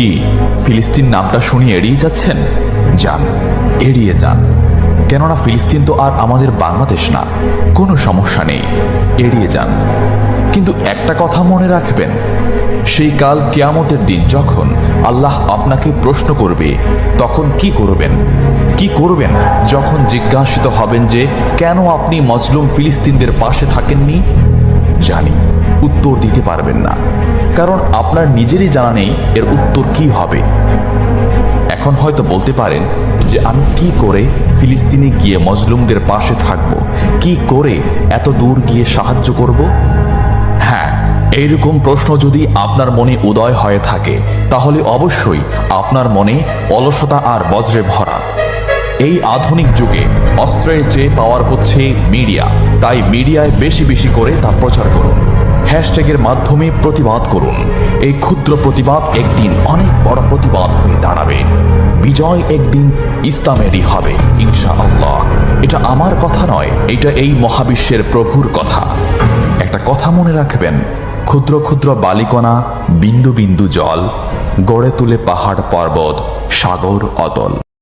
কি? ফিলিস্তিন নামটা শুনে এড়িয়ে যাচ্ছেন? যান, এড়িয়ে যান। কেননা ফিলিস্তিন তো আর আমাদের বাংলাদেশ না, কোনো সমস্যা নেই, এড়িয়ে যান। কিন্তু একটা কথা মনে রাখবেন, সেই কাল কেয়ামতের দিন যখন আল্লাহ আপনাকে প্রশ্ন করবে, তখন কি করবেন? কি করবেন যখন জিজ্ঞাসিত হবেন যে, কেন আপনি মজলুম ফিলিস্তিনদের পাশে থাকেননি? জানি, উত্তর দিতে পারবেন না। কারণ আপনার নিজেরই জানা নেই এর উত্তর কি হবে। এখন হয়তো বলতে পারেন যে আমি কি করে ফিলিস্তিনে গিয়ে মজলুমদের পাশে থাকব, কি করে এত দূর গিয়ে সাহায্য করব? হ্যাঁ এইরকম প্রশ্ন যদি আপনার মনে উদয় হয়ে থাকে, তাহলে অবশ্যই আপনার মনে অলসতা আর বজ্রে ভরা। এই আধুনিক যুগে অস্ত্রের চেয়ে পাওয়ার হচ্ছে মিডিয়া, তাই মিডিয়ায় বেশি বেশি করে তা প্রচার করুন। হ্যাশট্যাগের মাধ্যমে প্রতিবাদ করুন। এই ক্ষুদ্র প্রতিবাদ একদিন অনেক বড় প্রতিবাদ হয়ে দাঁড়াবে। বিজয় একদিন ইসলামেরই হবে ইনশা আল্লাহ এটা আমার কথা নয়, এটা এই মহাবিশ্বের প্রভুর কথা। একটা কথা মনে রাখবেন, ক্ষুদ্র ক্ষুদ্র বালিকণা, বিন্দু বিন্দু জল, গড়ে তুলে পাহাড় পর্বত, সাগর অতল।